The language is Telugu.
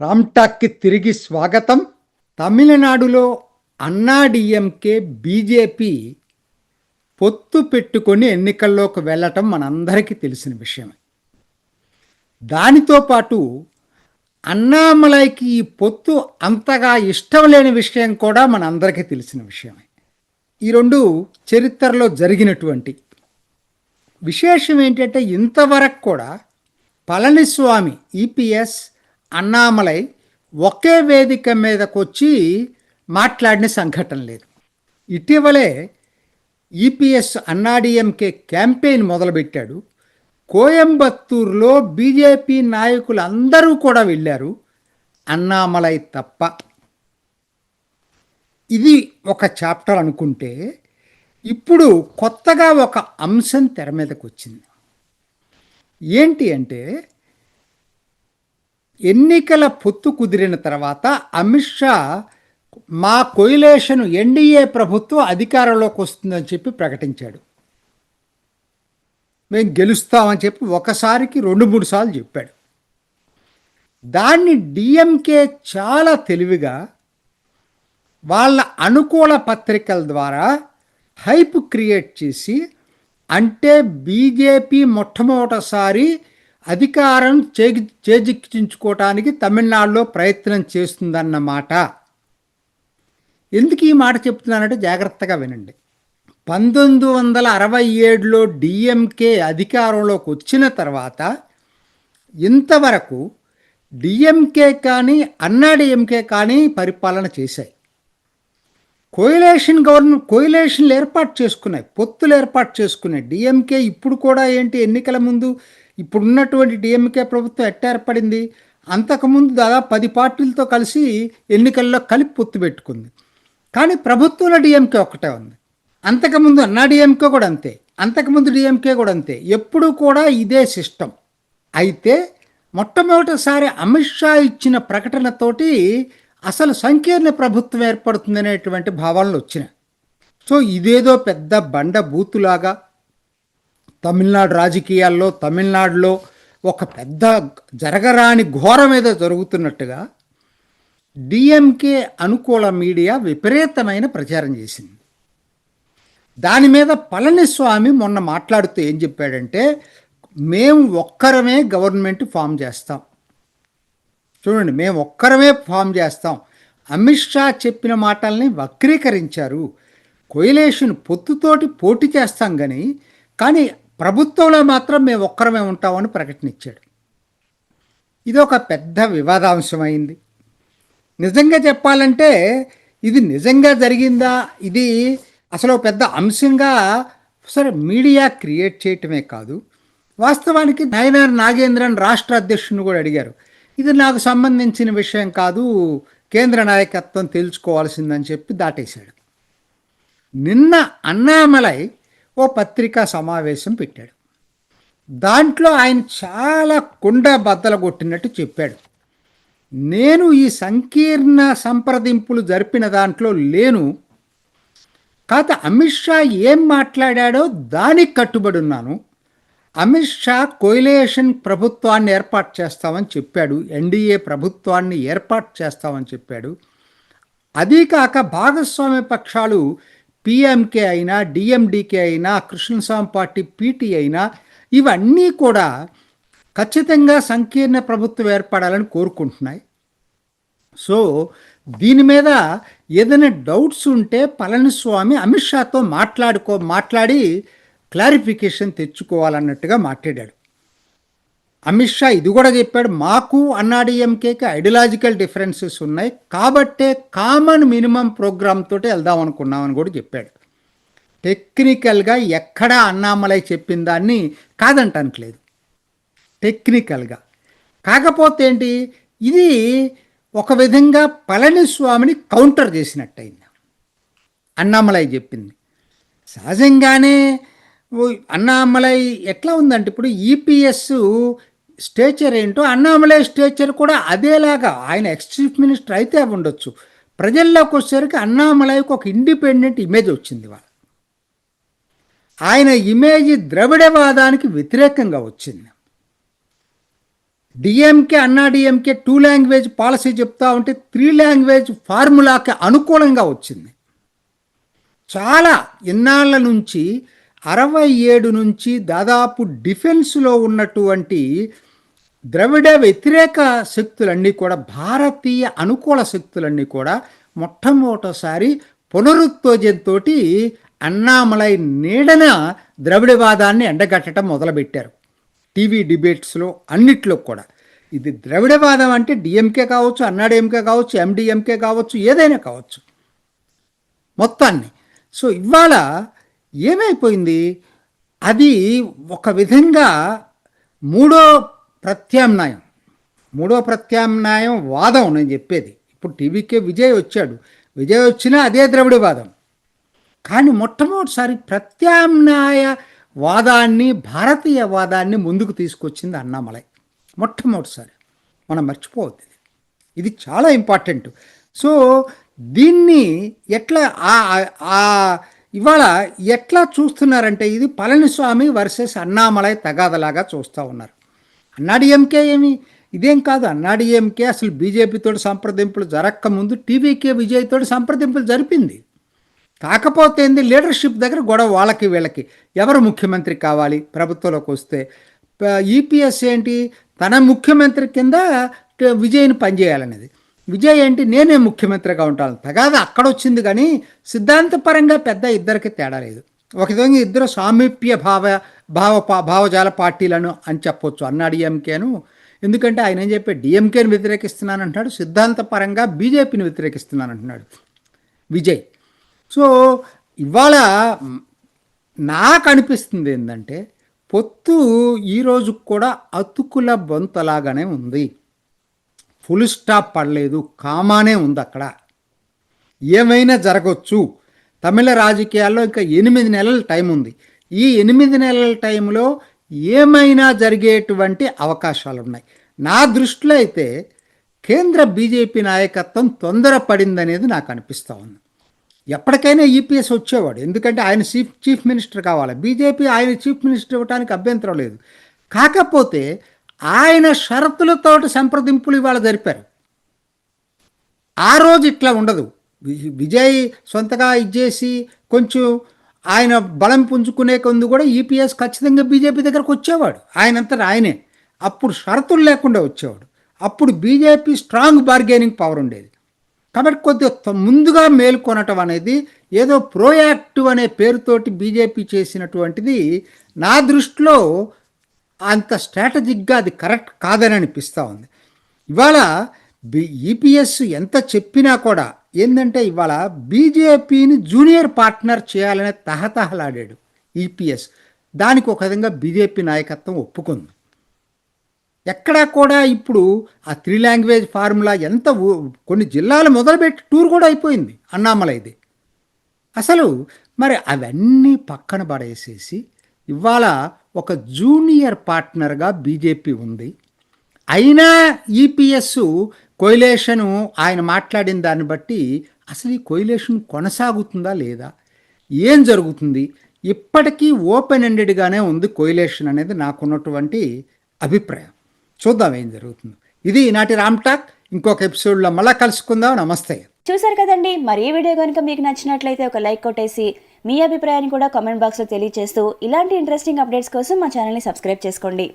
రామ్టాక్కి తిరిగి స్వాగతం. తమిళనాడులో అన్నాడీఎంకే బీజేపీ పొత్తు పెట్టుకొని ఎన్నికల్లోకి వెళ్ళటం మనందరికీ తెలిసిన విషయమే. దానితో పాటు అన్నామలైకి ఈ పొత్తు అంతగా ఇష్టం లేని విషయం కూడా మనందరికీ తెలిసిన విషయమే. ఈ రెండు చరిత్రలో జరిగినటువంటి విశేషం ఏంటంటే ఇంతవరకు కూడా పళనిస్వామి ఈపీఎస్ అన్నామలై ఒకే వేదిక మీదకు వచ్చి మాట్లాడిన సంఘటన లేదు. ఇటీవలే ఈపీఎస్ అన్నాడీఎంకే క్యాంపెయిన్ మొదలుపెట్టాడు. కోయంబత్తూరులో బీజేపీ నాయకులు అందరూ కూడా వెళ్ళారు అన్నామలై తప్ప. ఇది ఒక చాప్టర్ అనుకుంటే ఇప్పుడు కొత్తగా ఒక అంశం తెర మీదకు వచ్చింది ఏంటి అంటే ఎన్నికల పొత్తు కుదిరిన తర్వాత అమిత్ షా మా కొయిలేషన్ ఎన్డీఏ ప్రభుత్వం అధికారంలోకి వస్తుందని చెప్పి ప్రకటించాడు. మేము గెలుస్తామని చెప్పి ఒకసారికి రెండు మూడు సార్లు చెప్పాడు. దాన్ని డిఎంకే చాలా తెలివిగా వాళ్ళ అనుకూల పత్రికల ద్వారా హైప్ క్రియేట్ చేసి అంటే బీజేపీ మొట్టమొదటిసారి అధికారం చేగి చేజిక్కించుకోవటానికి తమిళనాడులో ప్రయత్నం చేస్తుందన్నమాట. ఎందుకు ఈ మాట చెప్తున్నానంటే జాగ్రత్తగా వినండి. పంతొమ్మిది వందల అరవై ఏడులో డిఎంకే అధికారంలోకి వచ్చిన తర్వాత ఇంతవరకు డిఎంకే కానీ అన్నాడిఎంకే కానీ పరిపాలన చేశాయి. కోయిలేషన్ గవర్నమెంట్ కోయిలేషన్లు ఏర్పాటు చేసుకున్నాయి పొత్తులు ఏర్పాటు చేసుకున్నాయి. డిఎంకే ఇప్పుడు కూడా ఏంటి? ఎన్నికల ముందు ఇప్పుడున్నటువంటి డిఎంకే ప్రభుత్వం ఎట్ట ఏర్పడింది? అంతకుముందు దాదాపు పది పార్టీలతో కలిసి ఎన్నికల్లో కలిపి పొత్తు పెట్టుకుంది. కానీ ప్రభుత్వంలో డిఎంకే ఒక్కటే ఉంది. అంతకుముందు అన్నా డిఎంకే కూడా అంతే. అంతకుముందు డిఎంకే కూడా అంతే. ఎప్పుడు కూడా ఇదే సిస్టమ్. అయితే మొట్టమొదటిసారి అమిత్ షా ఇచ్చిన ప్రకటనతోటి అసలు సంకీర్ణ ప్రభుత్వం ఏర్పడుతుందనేటువంటి భావనలు వచ్చినాయి. సో ఇదేదో పెద్ద బండ బూతులాగా తమిళనాడు రాజకీయాల్లో తమిళనాడులో ఒక పెద్ద జరగరాని ఘోరం ఏదో జరుగుతున్నట్టుగా డిఎంకే అనుకూల మీడియా విపరీతమైన ప్రచారం చేసింది. దాని మీద పళనిస్వామి మొన్న మాట్లాడుతూ ఏం చెప్పాడంటే మేము ఒక్కరమే గవర్నమెంట్ ఫామ్ చేస్తాం. చూడండి మేము ఒక్కరమే ఫామ్ చేస్తాం. అమిత్ షా చెప్పిన మాటల్ని వక్రీకరించారు. కొయిలేషన్ పొత్తుతోటి పోటీ చేస్తాం కానీ కానీ ప్రభుత్వంలో మాత్రం మేము ఒక్కరమే ఉంటామని ప్రకటన ఇచ్చాడు ఇది ఒక పెద్ద వివాదాంశమైంది. నిజంగా చెప్పాలంటే ఇది నిజంగా జరిగిందా? ఇది అసలు పెద్ద అంశంగా సరే మీడియా క్రియేట్ చేయటమే కాదు. వాస్తవానికి నయనార్ నాగేంద్రన్ రాష్ట్ర అధ్యక్షుని కూడా అడిగారు. ఇది నాకు సంబంధించిన విషయం కాదు కేంద్ర నాయకత్వం తెలుసుకోవాల్సిందని చెప్పి దాటేశాడు. నిన్న అన్నామలై ఓ పత్రికా సమావేశం పెట్టాడు. దాంట్లో ఆయన చాలా కుండ బద్దలు కొట్టినట్టు చెప్పాడు. నేను ఈ సంకీర్ణ సంప్రదింపులు జరిపిన దాంట్లో లేను. కాత అమిత్ షా ఏం మాట్లాడాడో దానికి కట్టుబడి ఉన్నాను. అమిత్ షా కోయిలేషన్ ప్రభుత్వాన్ని ఏర్పాటు చేస్తామని చెప్పాడు. ఎన్డీఏ ప్రభుత్వాన్ని ఏర్పాటు చేస్తామని చెప్పాడు. అదీ కాక భాగస్వామ్య పక్షాలు పిఎంకే అయినా డిఎండికే అయినా కృష్ణస్వామి పార్టీ పీటీ అయినా ఇవన్నీ కూడా ఖచ్చితంగా సంకీర్ణ ప్రభుత్వం ఏర్పడాలని కోరుకుంటున్నాయి. సో దీని మీద ఏదైనా డౌట్స్ ఉంటే పళనిస్వామి అమిత్ షాతో మాట్లాడుకో మాట్లాడి క్లారిఫికేషన్ తెచ్చుకోవాలన్నట్టుగా మాట్లాడాడు. అమిత్ షా ఇది కూడా చెప్పాడు మాకు అన్నాడీఎంకేకి ఐడియాలజికల్ డిఫరెన్సెస్ ఉన్నాయి కాబట్టే కామన్ మినిమం ప్రోగ్రామ్ తోటి వెళ్దాం అనుకున్నామని కూడా చెప్పాడు. టెక్నికల్గా ఎక్కడా అన్నామలై చెప్పిన దాన్ని కాదంటనట్లేదు. టెక్నికల్గా కాకపోతే ఏంటి ఇది ఒక విధంగా పళనిస్వామిని కౌంటర్ చేసినట్టయింది. అన్నామలై చెప్పింది. సహజంగానే అన్నామలై ఎట్లా ఉందంటే ఇప్పుడు ఈపీఎస్ స్టేచర్ ఏంటో అన్నామలై స్టేచర్ కూడా అదేలాగా ఆయన ఎక్స్ చీఫ్ మినిస్టర్ అయితే ఉండొచ్చు. ప్రజల్లోకి వచ్చేసరికి అన్నామలైకి ఒక ఇండిపెండెంట్ ఇమేజ్ వచ్చింది వాళ్ళ. ఆయన ఇమేజ్ ద్రవిడవాదానికి వ్యతిరేకంగా వచ్చింది. డిఎంకే అన్నా డిఎంకే టూ లాంగ్వేజ్ పాలసీ చెప్తా ఉంటే త్రీ లాంగ్వేజ్ ఫార్ములాకి అనుకూలంగా వచ్చింది. చాలా ఇన్నాళ్ళ నుంచి అరవై ఏడు నుంచి దాదాపు డిఫెన్స్లో ఉన్నటువంటి ద్రవిడ వ్యతిరేక శక్తులన్నీ కూడా భారతీయ అనుకూల శక్తులన్నీ కూడా మొట్టమొదటిసారి పునరుత్తేజంతో అన్నామలై నీడన ద్రవిడవాదాన్ని ఎండగట్టడం మొదలుపెట్టారు. టీవీ డిబేట్స్లో అన్నిట్లో కూడా. ఇది ద్రవిడవాదం అంటే డిఎంకే కావచ్చు అన్నాడీఎంకే కావచ్చు ఎండిఎంకే కావచ్చు ఏదైనా కావచ్చు. మొత్తాన్ని. సో ఇవాళ ఏమైపోయింది? అది ఒక విధంగా మూడో ప్రత్యామ్నాయం. మూడో ప్రత్యామ్నాయం వాదం నేను చెప్పేది. ఇప్పుడు టీవీకే విజయ్ వచ్చాడు. విజయ్ వచ్చినా అదే ద్రవిడ వాదం. కానీ మొట్టమొదటిసారి ప్రత్యామ్నాయ వాదాన్ని భారతీయ వాదాన్ని ముందుకు తీసుకొచ్చింది అన్నామలై. మొట్టమొదటిసారి. మనం మర్చిపోవద్దు ఇది. ఇది చాలా ఇంపార్టెంట్. సో దీన్ని ఎట్లా ఆ- ఇవాళ ఎట్లా చూస్తున్నారంటే ఇది పళనిస్వామి వర్సెస్ అన్నామలై తగాదలాగా చూస్తూ ఉన్నారు. అన్నాడీఎంకే ఏమి? ఇదేం కాదు అన్నాడీఎంకే అసలు బీజేపీతో సంప్రదింపులు జరక్క ముందు టీవీకే విజయ్తో సంప్రదింపులు జరిపింది. కాకపోతే ఏంది? లీడర్షిప్ దగ్గర గొడవ వాళ్ళకి వీళ్ళకి. ఎవరు ముఖ్యమంత్రి కావాలి? ప్రభుత్వంలోకి వస్తే. ఈపీఎస్ ఏంటి? తన ముఖ్యమంత్రి కింద ట- విజయ్ని పనిచేయాలనేది. విజయ్ ఏంటి? నేనే ముఖ్యమంత్రిగా ఉంటాను. తగాదా అక్కడ వచ్చింది కానీ సిద్ధాంతపరంగా పెద్ద ఇద్దరికి తేడా లేదు. ఒక విధంగా ఇద్దరు సామీప్య భావ భావ పా- భావజాల పార్టీలను అని చెప్పొచ్చు. అన్నాడు డిఎంకేను ఎందుకంటే ఆయన ఏం చెప్పే డిఎంకేని వ్యతిరేకిస్తున్నాను అంటున్నాడు సిద్ధాంతపరంగా బీజేపీని వ్యతిరేకిస్తున్నాను అంటున్నాడు విజయ్. సో ఇవాళ నాకు అనిపిస్తుంది ఏంటంటే పొత్తు ఈరోజు కూడా అతుకుల బొంతలాగానే ఉంది. ఫుల్ స్టాప్ పడలేదు. కామానే ఉంది అక్కడ ఏమైనా జరగవచ్చు తమిళ రాజకీయాల్లో ఇంకా ఎనిమిది నెలల టైం ఉంది. ఈ ఎనిమిది నెలల టైంలో ఏమైనా జరిగేటువంటి అవకాశాలు ఉన్నాయి నా దృష్టిలో అయితే కేంద్ర బీజేపీ నాయకత్వం తొందరపడిందనేది నాకు అనిపిస్తూ ఉంది. ఎప్పటికైనా ఈపీఎస్ వచ్చేవాడు. ఎందుకంటే ఆయన చీఫ్ చీఫ్ మినిస్టర్ కావాలి. బీజేపీ ఆయన చీఫ్ మినిస్టర్ ఇవ్వడానికి అభ్యంతరం లేదు. కాకపోతే ఆయన షరతులతోటి సంప్రదింపులు ఇవాళ జరిపారు. ఆ రోజు ఇట్లా ఉండదు. విజయ్ సొంతగా ఇచ్చేసి కొంచెం ఆయన బలం పుంజుకునే కొందు కూడా ఈపీఎస్ ఖచ్చితంగా బీజేపీ దగ్గరకు వచ్చేవాడు. ఆయనంతటా ఆయనే. అప్పుడు షరతులు లేకుండా వచ్చేవాడు. అప్పుడు బీజేపీ స్ట్రాంగ్ బార్గెనింగ్ పవర్ ఉండేది. కాబట్టి కొద్దిగా త- ముందుగా మేల్కొనటం అనేది ఏదో ప్రోయాక్టివ్ అనే పేరుతోటి బీజేపీ చేసినటువంటిది నా దృష్టిలో అంత స్ట్రాటజిక్గా అది కరెక్ట్ కాదని అనిపిస్తూ ఉంది. ఇవాళ బి ఈపీఎస్ ఎంత చెప్పినా కూడా ఏంటంటే ఇవాళ బీజేపీని జూనియర్ పార్ట్నర్ చేయాలనే తహతహలాడాడు ఈపీఎస్. దానికి ఒక విధంగా బీజేపీ నాయకత్వం ఒప్పుకుంది. ఎక్కడా కూడా ఇప్పుడు ఆ త్రీ లాంగ్వేజ్ ఫార్ములా ఎంత కొన్ని జిల్లాలు మొదలుపెట్టి టూర్ కూడా అయిపోయింది అన్నామలైది. అసలు మరి అవన్నీ పక్కన పడేసేసి ఇవాళ ఒక జూనియర్ పార్ట్నర్గా బీజేపీ ఉంది. అయినా ఈపీఎస్ కొయిలేషను ఆయన మాట్లాడిన దాన్ని బట్టి అసలు ఈ కొయిలేషన్ కొనసాగుతుందా లేదా? ఏం జరుగుతుంది? ఇప్పటికీ ఓపెన్ ఎండెడ్గానే ఉంది కొయిలేషన్ అనేది నాకున్నటువంటి అభిప్రాయం. చూద్దాం ఏం జరుగుతుందో. ఇది ఈనాటి రామ్ టాక్. ఇంకొక ఎపిసోడ్లో మళ్ళా కలుసుకుందాం. నమస్తే. చూసారు కదండి మరి ఈ వీడియో కనుక మీకు నచ్చినట్లయితే ఒక లైక్ కొట్టేసి మీ అభిప్రాయాన్ని కూడా కామెంట్ బాక్స్లో తెలియజేస్తూ ఇలాంటి ఇంట్రెస్టింగ్ అప్డేట్స్ కోసం మా ఛానల్ని సబ్స్క్రైబ్ చేసుకోండి.